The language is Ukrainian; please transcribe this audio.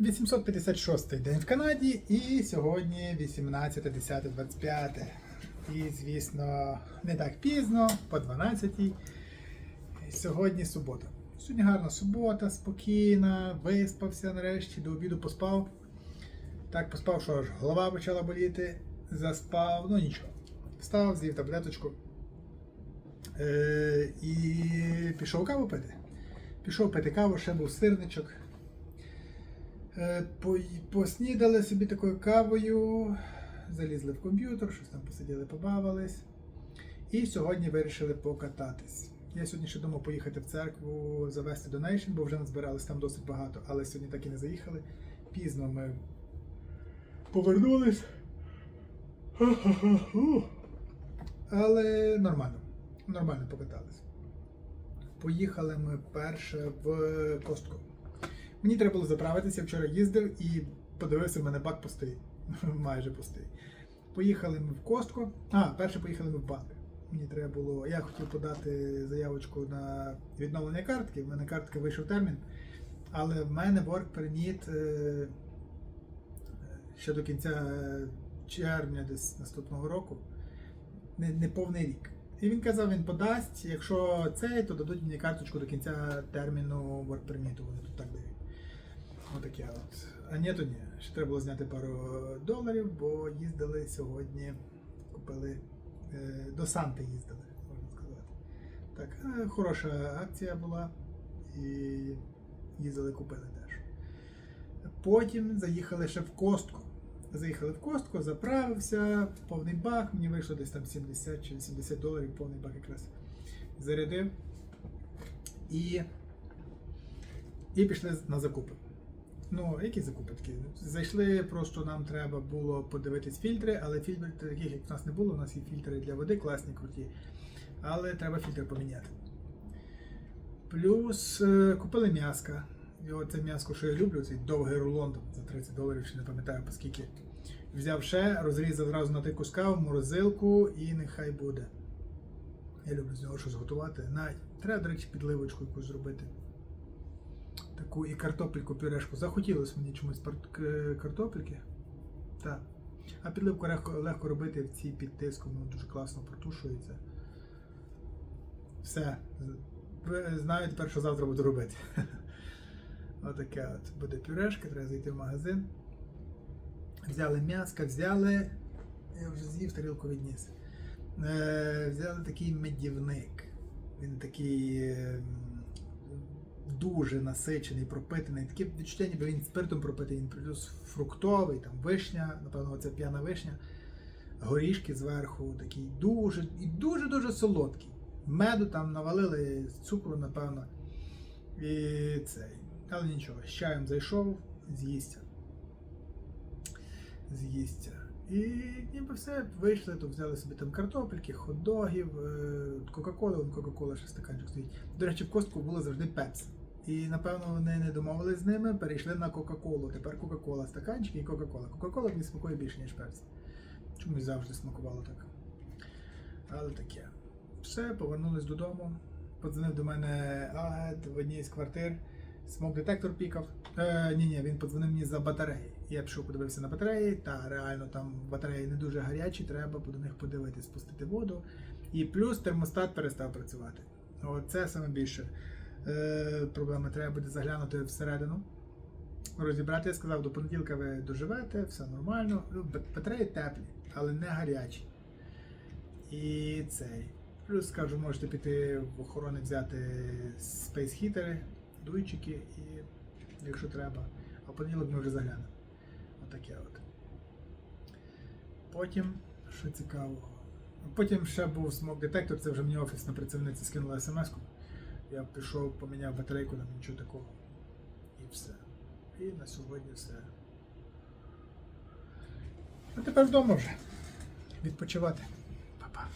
856 день в Канаді і сьогодні 18.10.25. І, звісно, не так пізно, по 12. Сьогодні субота. Сьогодні гарна субота, спокійна, виспався нарешті, до обіду поспав. Так поспав, що аж голова почала боліти, заспав, ну нічого. Встав, з'їв таблеточку е- і пішов каву пити. Пішов пити каву, ще був сирничок. Е, по- Поснідали собі такою кавою, залізли в комп'ютер, щось там посиділи, побавились. І сьогодні вирішили покататись. Я сьогодні ще думав поїхати в церкву, завести донейшн, бо вже назбирались там досить багато, але сьогодні так і не заїхали. Пізно ми повернулись. Але нормально. Нормально покатались. Поїхали ми перше в костку. Мені треба було заправитися, вчора їздив і подивився, в мене бак пустий. Майже пустий. Поїхали ми в костку. А, перше поїхали ми в банк. Мені треба було. Я хотів подати заявочку на відновлення картки. В мене картка вийшов термін. Але в мене permit е, ще до кінця червня десь наступного року. Не, не повний рік. І він казав, він подасть, якщо цей, то дадуть мені карточку до кінця терміну permit, вони тут так дають. Отаке от. А ні, то ні. Ще треба було зняти пару доларів, бо їздили сьогодні, купили е, до Санти їздили, можна сказати. Так, е, хороша акція була і їздили, купили теж. Потім заїхали ще в костку. Заїхали в костку, заправився, повний бак, мені вийшло десь там 70 чи 80 доларів, повний бак якраз зарядив. І, і пішли на закупи. Ну, які закупи? Зайшли, просто нам треба було подивитись фільтри, але фільтри таких, як в нас не було, у нас є фільтри для води, класні, круті. Але треба фільтр поміняти. Плюс е, купили м'яска. І оце м'яско, що я люблю, цей довгий рулон за 30 доларів, чи не пам'ятаю по скільки. Взяв ще, розрізав зразу на три куска в морозилку і нехай буде. Я люблю з нього щось готувати. Навіть треба, до речі, підливочку якусь зробити. І картопельку пюрешку. Захотілося мені чомусь картопельки. Так. А підливку легко, легко робити в цій під тиском, воно дуже класно протушується. Все. Знаю тепер, що завтра буду робити. Отаке от буде пюрешка, треба зайти в магазин. Взяли м'яска, взяли. Я вже з'їв тарілку відніс. Е, взяли такий медівник. Він такий е, дуже насичений, пропитаний. Таке відчуття, ніби він спиртом пропитаний, плюс фруктовий, там вишня, напевно, це п'яна вишня, горішки зверху, такий дуже і дуже-дуже солодкий. Меду там навалили, цукру, напевно. І цей. Але нічого, з чаєм зайшов, з'їсться. З'їсться. І ніби все, вийшли, то взяли собі там картопельки, хот-догів, е, Кока-Кола, вон Кока-Кола ще стаканчик стоїть. До речі, в костку було завжди пепс. І напевно вони не домовились з ними, перейшли на Кока-Колу. Тепер Кока-Кола стаканчики і Кока-Кола. Кока-Кола мені смакує більше, ніж пепс. Чомусь завжди смакувало так. Але таке. Все, повернулись додому. Подзвонив до мене агент в одній з квартир. Смок-детектор пікав. Е, ні, ні, він подзвонив мені за батареї. Я пішов, подивився на батареї, та реально там батареї не дуже гарячі, треба до них подивитись, спустити воду. І плюс термостат перестав працювати. Оце саме більше е, проблема. Треба буде заглянути всередину. Розібрати, я сказав, до понеділка ви доживете, все нормально. Ну, Батареї теплі, але не гарячі. І цей. Плюс скажу, можете піти в охорони взяти Heater, дуйчики, і якщо треба. А в понеділок ми вже заглянемо. Отаке от. Потім, що цікавого. Потім ще був смок детектор, це вже мені офісна працівниця скинула смс-ку. Я пішов, поміняв батарейку, там нічого такого. І все. І на сьогодні все. А тепер вдома вже. Відпочивати. Па-па.